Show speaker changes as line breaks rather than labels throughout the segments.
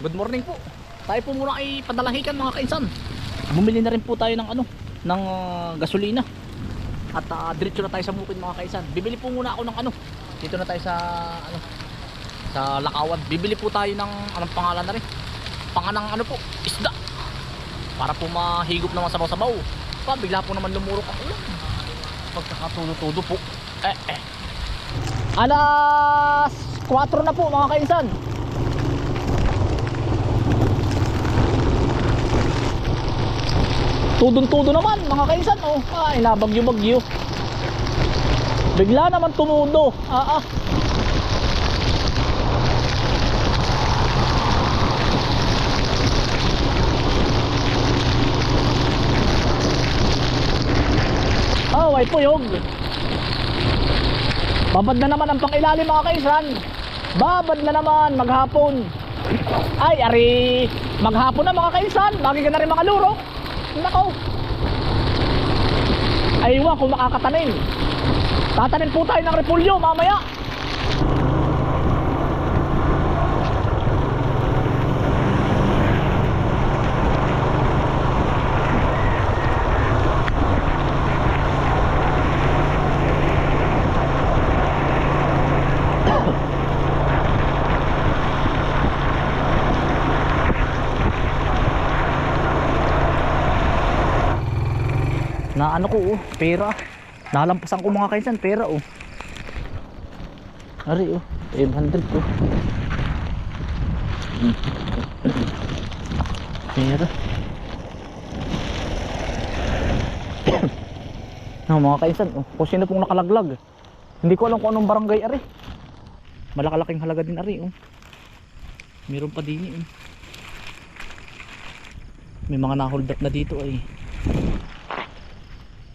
Good morning po. Tayo po muna ay padalahikan mga kainsan. Bumili na rin po tayo ng ano, ng ah, gasolina. At uh, diretso na tayo sa bukid mga kainsan. Bibili po muna ako ng ano. Dito na tayo sa ano sa Lakawan. Bibili po tayo ng anong pangalan na rin. Panganang ano po, isda. Para po mahigop naman sabaw-sabaw. Pa, bigla po naman lumurok ang ulan. Pagkakatulo-tudo po. Eh, eh. Alas 4 na po mga kainsan. Tudong-tudo naman mga kainsan oh. Ay, nabagyo-bagyo. Bigla naman tumudo. Ah, ah. Oh, ay puyog. Babad na naman ang pangilalim mga kaisan. Babad na naman maghapon. Ay, ari, maghapon na mga kaisan. Bagay ka na rin mga luro. Nako. Ay, iwan kung makakatanim. Tatanim po tayo ng repulyo mamaya. Na ano ko oh, pera. Nalampasan ko mga kaisan, pera oh. Ari oh, 800 ko. Pera. no, mga kaisan, oh, kung sino pong nakalaglag. Hindi ko alam kung anong barangay ari. Malakalaking halaga din ari oh. Meron pa din eh. May mga na-hold up na dito ay.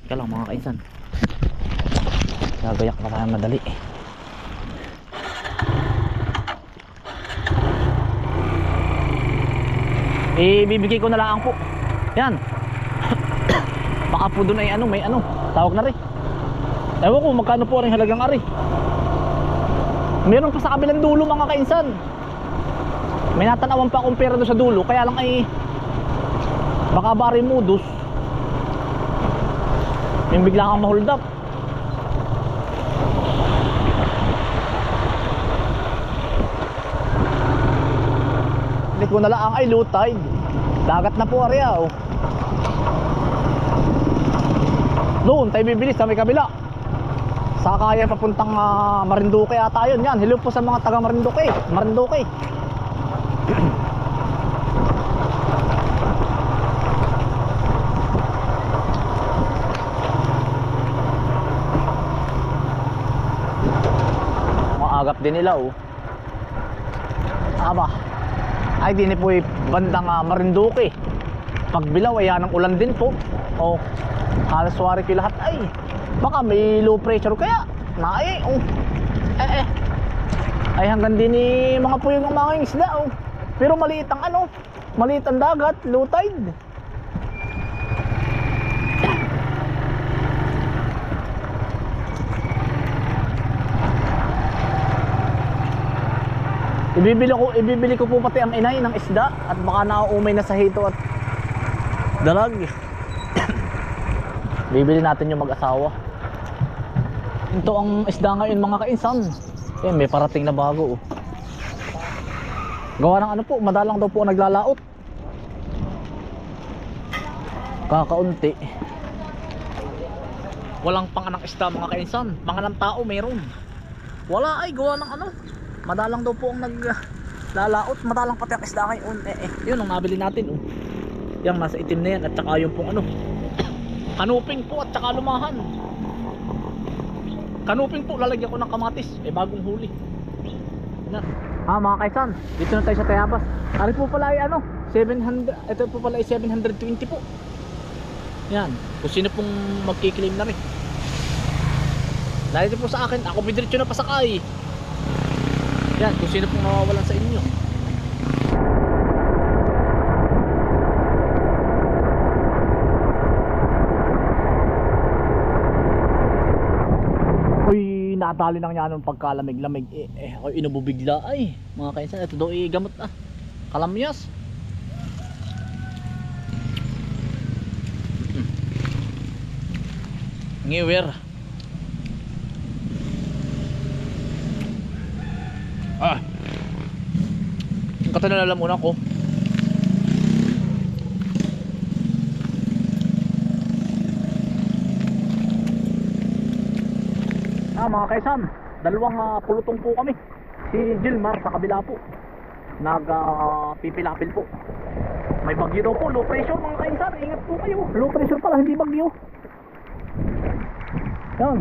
Teka lang mga kaisan. Gagayak pa tayo madali. Eh, bibigay ko na lang po. Yan. Baka po doon ay ano, may ano, tawag na rin. Ewan ko, magkano po rin halagang ari. Meron pa sa kabilang dulo mga kainsan. May natanawan pa akong pera doon sa dulo, kaya lang ay baka bari modus. Yung bigla kang ma-hold up. Hindi ko na lang ay low tide. Dagat na po area oh. Doon tayo bibilis sa may kabila. Sa kaya papuntang ah, Marinduque ata yun. Yan, hello po sa mga taga Marinduque. Marinduque. Maagap din nila oh. Aba. Ay din po eh, bandang uh, Marinduque. Pagbilaw ay ang ulan din po. Oh. Halos wari ko lahat ay. Baka may low pressure kaya. Na ay oh. Eh eh. Ay hanggang din ni mga puyong ng mga isda oh. Pero maliit ang ano, maliit ang dagat, low tide. Ibibili ko ibibili ko po pati ang inay ng isda at baka nauumay na sa hito at dalag. Bibili natin yung mag-asawa. Ito ang isda ngayon mga kainsan. Eh, may parating na bago. Oh. Gawa ng ano po, madalang daw po naglalaot. Kakaunti. Walang panganang isda mga kainsan. Panganang tao meron. Wala ay gawa ng ano. Madalang daw po ang naglalaot. Madalang pati ang isda ngayon. Eh, eh. Yun ang nabili natin. Oh. Yung nasa itim na yan at saka yung pong ano. Kanuping po at saka lumahan. Kanuping po lalagyan ko ng kamatis. Eh bagong huli. Na. Ah mga kaisan, dito na tayo sa Tayabas. Ari po pala ay ano, 700, ito po pala ay 720 po. Yan, kung sino pong magkiklaim na rin. Dahil po sa akin, ako bidiretso na pasakay. Yan, kung sino pong mawawalan sa inyo. Uy, nadali nang yan ng pagkalamig-lamig. Eh, eh ako inububigla ay. Mga kainsan, ito daw eh, gamot ah. Kalamyas. Hmm. Ah. Ang kata nalalamunan ko. Ah, mga kaisan, dalawang ah, pulutong po kami. Si Gilmar sa kabila po. Nag ah, pipilapil po. May bagyo daw po, low pressure mga kaisan. Ingat po kayo. Low pressure pala, hindi bagyo. Yan.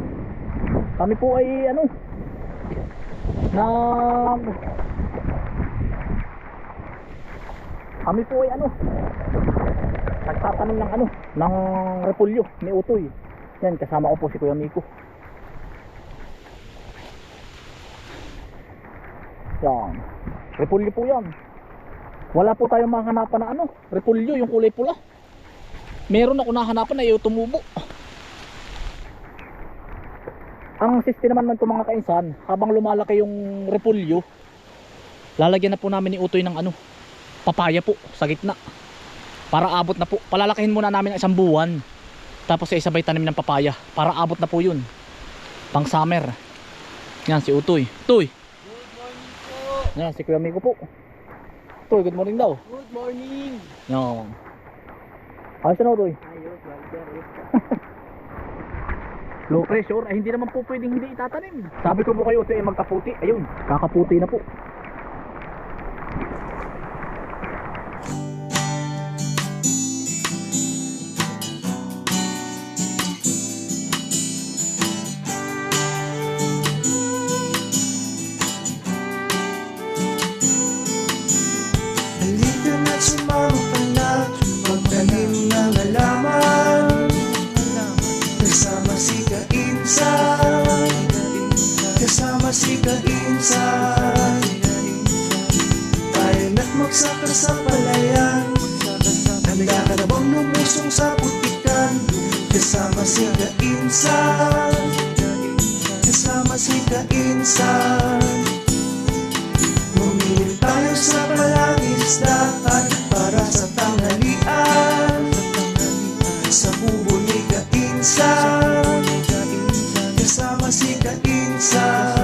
Kami po ay ano nag kami po ay ano nagtatanim ng ano ng repolyo ni Utoy. Yan, kasama ko po si Kuya Miko. Yan. Repolyo po yan. Wala po tayong mahanapan na ano. Repolyo, yung kulay pula. Meron ako nahanapan na yung tumubo. Ang system naman nito mga kainsan, habang lumalaki yung repolyo, lalagyan na po namin ni Utoy ng ano, papaya po sa gitna. Para abot na po. Palalakihin muna namin ng isang buwan. Tapos sa isabay tanim ng papaya. Para abot na po yun. Pang summer. Yan si Utoy. Utoy!
Good morning po.
Yan, si Kuya Miko po. Toy, good morning daw.
Good morning.
Yan. Ayos na Toy.
Ayos.
Low pressure, ay hindi naman po pwedeng hindi itatanim. Sabi ko po kayo, ito ay magkaputi. Ayun, kakaputi na po.
Sa putikan Kasama si Kainsan. Kasama si Kainsan. Bumili tayo sa palangisdaan para sa tanghalian. Sa kubo ni Kainsan. Kasama si Kainsan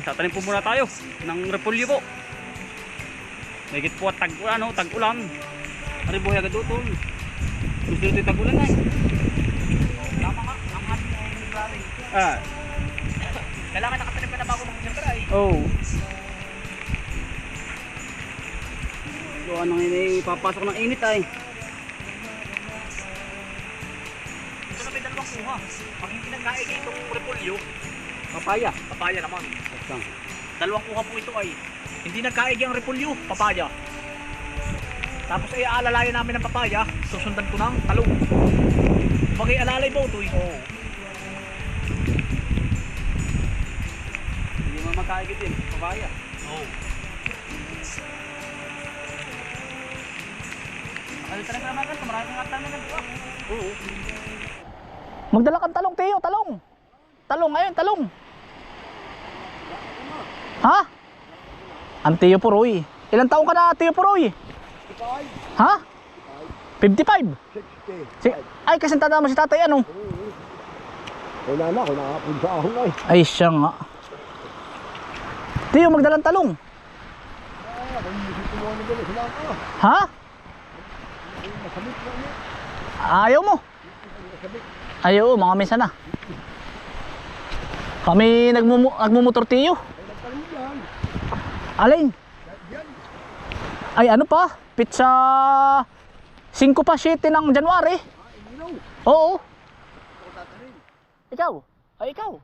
kaisan,
tatanim po muna tayo ng repolyo po. Megit po at tag, ano, tag ulan. Ari buhay agad utol. Gusto nito tag ulan ay.
Tama ka, ang ating ay February.
Ah,
Kailangan nakatanim ka na bago mag-December ay.
oh. So ano ngayon ay papasok ng init ay.
Ito na may dalawang kuha. Pag hindi nagkain itong repolyo,
Papaya.
papaya naman.
Basta.
Dalawang kuha po ito ay hindi nagkaigi ang repolyo, papaya. Tapos ay aalalayan namin ng papaya, susundan ko ng talong. Bagay alalay ba ito? Oo.
Hindi mo makaigit din. Papaya.
Oo.
Ano tanim naman kan? Maraming nga tanim ng buwan.
Oo. Magdala kang talong, Teo, talong. Talong, ayun, talong. Ha? Ang Teo Puroy. Ilang taong ka na, Teo Puroy? Ha? 55? Si, ay, kasi tanda mo si tatay, ano?
Wala na, kung nakapunta ako nga eh.
Ay, siya nga. Tiyo, magdalang talong. Ha?
Na.
Ayaw mo? Ayaw, mga mesa na. Kami nagmumotor tiyo. Alin? Ay, ano pa? Pizza 5 pa 7 ng January. Oo. Ikaw? Ay, ikaw?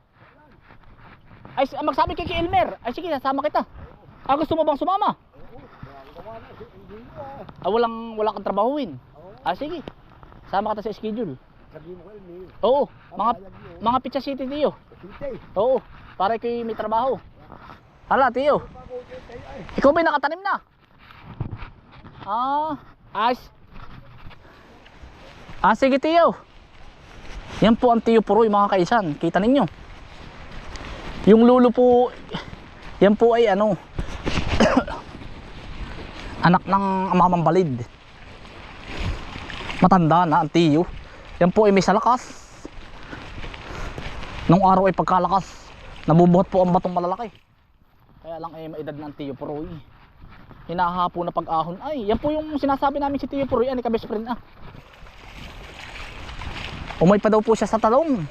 Ay, magsabi kay kay Elmer. Ay, sige, sasama kita. Ah, gusto mo bang sumama?
Ah.
Walang, wala kang trabahuin. Ah, sige. Sama kita sa schedule.
Sabi mo
Oo, mga,
niyo.
mga pizza city.
Sinte.
Oo, para kayo may trabaho. Hala, tiyo. Ikaw ba'y nakatanim na? Ah, as. Ah, sige tiyo. Yan po ang tiyo puroy mga kaisan. Kita ninyo. Yung lulo po, yan po ay ano, anak ng mamang balid. Matanda na ang tiyo. Yan po ay may salakas. Nung araw ay pagkalakas, nabubuhat po ang batong malalaki. Kaya lang eh maedad ng Tiyo Puroy. Hinahapo na pag-ahon. Ay, yan po yung sinasabi namin si Tiyo Puroy. Ano ka best friend ah. Umay pa daw po siya sa talong.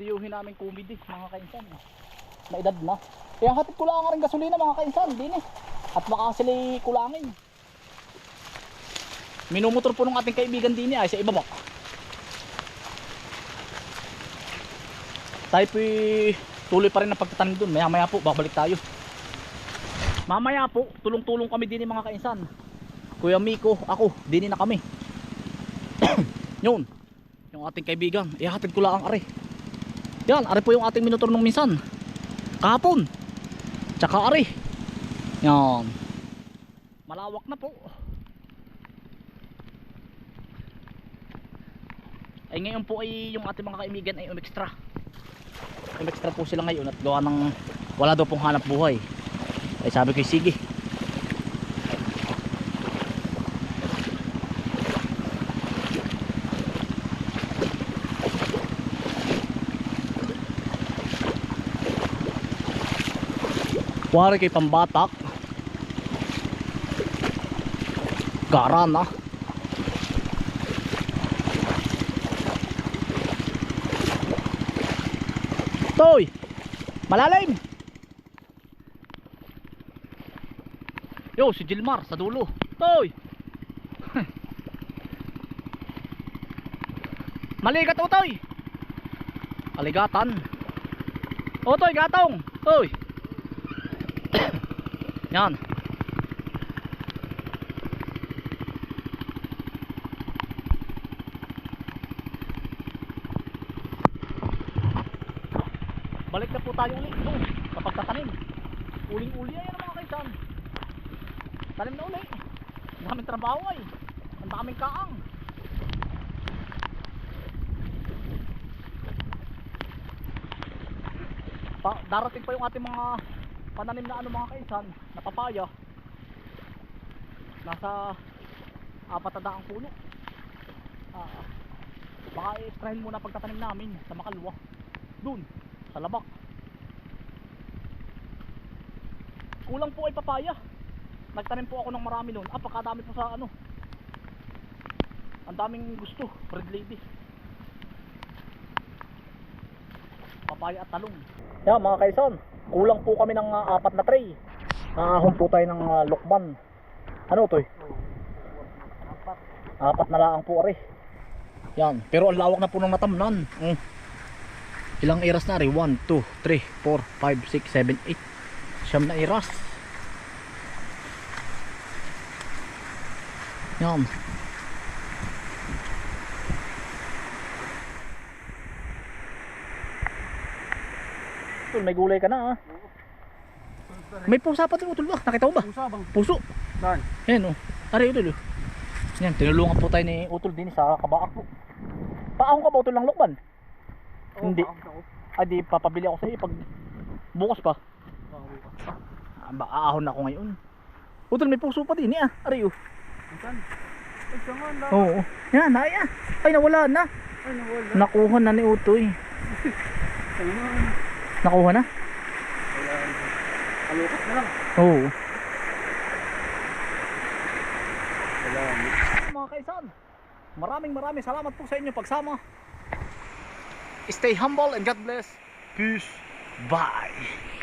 Tiyuhin namin comedy mga kainsan. Maedad na. Kaya hatid ko lang rin gasolina mga kainsan. Din eh. At baka sila kulangin. Minumotor po ng ating kaibigan din eh, ay sa ibaba. Tayo po tuloy pa rin ang pagtatanim dun. Maya maya po babalik tayo. Mamaya po tulong tulong kami din mga kainsan. Kuya Miko ako din na kami. Yun. Yung ating kaibigan ihatid ko lang ang are. Yan are po yung ating minutor nung minsan. Kahapon. Tsaka are. Yan. Malawak na po. Ay ngayon po ay yung ating mga kaibigan ay umextra extra po sila ngayon at gawa ng wala daw pong hanap buhay. Ay sabi ko sige. Wari kay pambatak gara na Toy! Malalim! Yo, si Gilmar sa dulo. Toy! Maligat o, Toy! Aligatan. O, Toy, gatong! Toy! Yan. Balik na po tayo ulit doon kapag tatanim. Uling-uli yan mga kaisan. Tanim na uli. Ang daming trabaho ay. Ang daming kaang. Pa, darating pa yung ating mga pananim na ano mga kaisan na papaya. Nasa apat na puno. Ah, baka i-extrahin muna pagtatanim namin sa makalwa. Doon sa labak kulang po ay papaya. Nagtanim po ako ng marami noon. Ah pakadami po sa ano. Ang daming gusto. Red lady. Papaya at talong. Yan mga kaison kulang po kami ng ah, apat na tray. Nakahon po tayo ng uh, lokban ano to eh? Apat na laang po ari yan. Pero ang lawak na po ng natamnan. Mm. Ilang iras na rin? 1, 2, 3, 4, 5, 6, 7, 8 Siyam na iras Yan Utol, may gulay ka na ah May pusa pa utol ba? Nakita mo ba?
Pusa bang?
Puso
Dan.
Yan oh Ari utol oh Yan, tinulungan po tayo ni utol din sa kabaak po Paahon ka ba utol ng lokban? Hindi. Ah, di papabili ako sa iyo pag bukas pa. Ah, aahon ako ngayon. Utol may puso pa din eh ah. Ari oh.
Saan?
Nga na.
Oo. Yan, naya. Ay, nawala na.
Ay, nawala.
Nakuha na ni Utoy.
Ayun.
Nakuha na?
Wala. Na lang.
Oo.
Wala.
Mga kaisan, maraming maraming salamat po sa inyo pagsama. Stay humble and God bless. Peace. Bye.